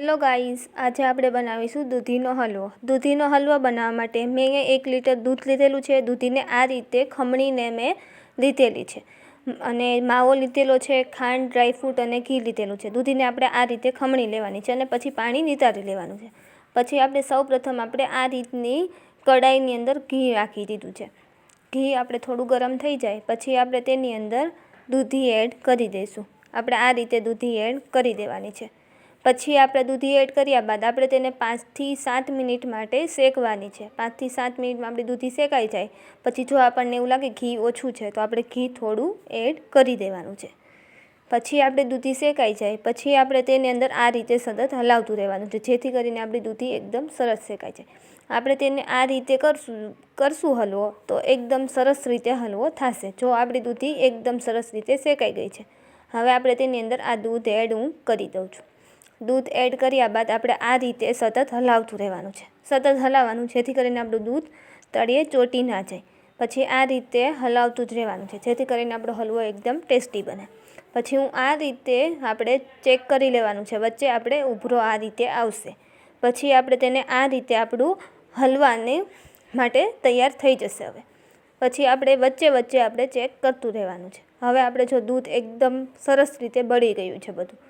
Hello guys, આજે આપણે બનાવીશું દૂધીનો હલવો. દૂધીનો હલવો બનાવવા માટે મેં એક લીટર દૂધ લીધેલું છે. દૂધીને આ રીતે ખમણીને મેં લીધેલી છે. અને માવો લીધેલો છે, ખાંડ ડ્રાયફ્રૂટ અને ઘી લીધેલું છે. દૂધીને આપણે આ રીતે ખમણી લેવાની છે અને પછી પાણી નિતારી લેવાનું છે. પછી આપણે સૌ પ્રથમ આપણે આ રીતની કડાઈની અંદર ઘી રાખી દીધું છે. ઘી આપણે થોડું ગરમ થઈ જાય, પછી આપણે તેની અંદર દૂધી એડ કરી દઈશું. આપણે આ રીતે દૂધી એડ કરી દેવાની છે. પછી આપણે દૂધી એડ કર્યા બાદ આપણે તેને પાંચથી સાત મિનિટ માટે શેકવાની છે. પાંચથી સાત મિનિટમાં આપણી દૂધી શેકાઈ જાય. પછી જો આપણને એવું લાગે ઘી ઓછું છે, તો આપણે ઘી થોડું એડ કરી દેવાનું છે. પછી આપણે દૂધી શેકાઈ જાય. પછી આપણે તેની અંદર આ રીતે સતત હલાવતું રહેવાનું છે, જેથી કરીને આપણી દૂધી એકદમ સરસ શેકાઈ જાય. આપણે તેને આ રીતે કરશું કરશું હલવો, તો એકદમ સરસ રીતે હલવો થશે. જો આપણી દૂધી એકદમ સરસ રીતે શેકાઈ ગઈ છે. હવે આપણે તેની અંદર આ દૂધ એડ હું કરી દઉં છું. દૂધ એડ કર્યા બાદ આપણે આ રીતે સતત હલાવતું રહેવાનું છે. સતત હલાવવાનું, જેથી કરીને આપણું દૂધ તળિયે ચોટી ના જાય. પછી આ રીતે હલાવતું જ રહેવાનું છે, જેથી કરીને આપણો હલવો એકદમ ટેસ્ટી બને. પછી હું આ રીતે આપણે ચેક કરી લેવાનું છે, વચ્ચે આપણે ઉભરો આ રીતે આવશે. પછી આપણે તેને આ રીતે આપણું હલવાને માટે તૈયાર થઈ જશે હવે. પછી આપણે વચ્ચે વચ્ચે આપણે ચેક કરતું રહેવાનું છે. હવે આપણે જો દૂધ એકદમ સરસ રીતે બળી ગયું છે બધું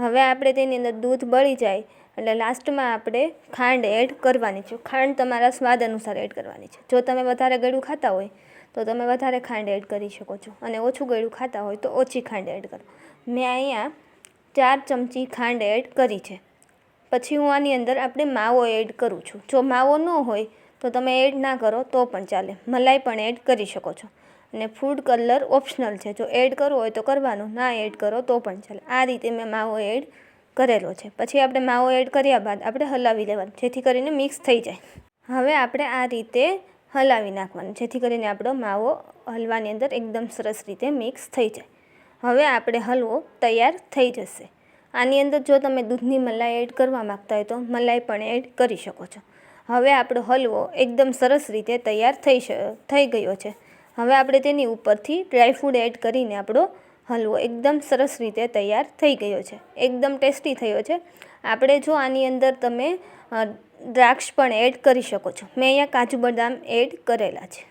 હવે આપણે તેની અંદર દૂધ બળી જાય એટલે લાસ્ટમાં આપણે ખાંડ એડ કરવાની છે. ખાંડ તમારા સ્વાદ અનુસાર એડ કરવાની છે. જો તમે વધારે ગળ્યું ખાતા હોય, તો તમે વધારે ખાંડ એડ કરી શકો છો. અને ઓછું ગળ્યું ખાતા હોય, તો ઓછી ખાંડ એડ કરો. મેં અહીંયા ચાર ચમચી ખાંડ એડ કરી છે. પછી હું આની અંદર આપણે માવો એડ કરું છું. જો માવો ન હોય, તો તમે એડ ના કરો, તો પણ ચાલે. મલાઈ પણ એડ કરી શકો છો. અને ફૂડ કલર ઓપ્શનલ છે. જો એડ કરવો હોય તો કરવાનું, ના એડ કરો તો પણ ચાલે. આ રીતે મેં માવો એડ કરેલો છે. પછી આપણે માવો એડ કર્યા બાદ આપણે હલાવી લેવાનું, જેથી કરીને મિક્સ થઈ જાય. હવે આપણે આ રીતે હલાવી નાખવાનું, જેથી કરીને આપણો માવો હલવાની અંદર એકદમ સરસ રીતે મિક્સ થઈ જાય. હવે આપણે હલવો તૈયાર થઈ જશે. આની અંદર જો તમે દૂધની મલાઈ એડ કરવા માગતા હોય તો મલાઈ પણ એડ કરી શકો છો. હવે આપણો હલવો એકદમ સરસ રીતે તૈયાર થઈ થઈ ગયો છે. હવે આપણે તેની ઉપરથી ડ્રાયફ્રૂટ એડ કરીને આપણો હલવો એકદમ સરસ રીતે તૈયાર થઈ ગયો છે. એકદમ ટેસ્ટી થયો છે. આપણે જો આની અંદર તમે દ્રાક્ષ પણ એડ કરી શકો છો. મેં અહીંયા કાજુ બદામ એડ કરેલા છે.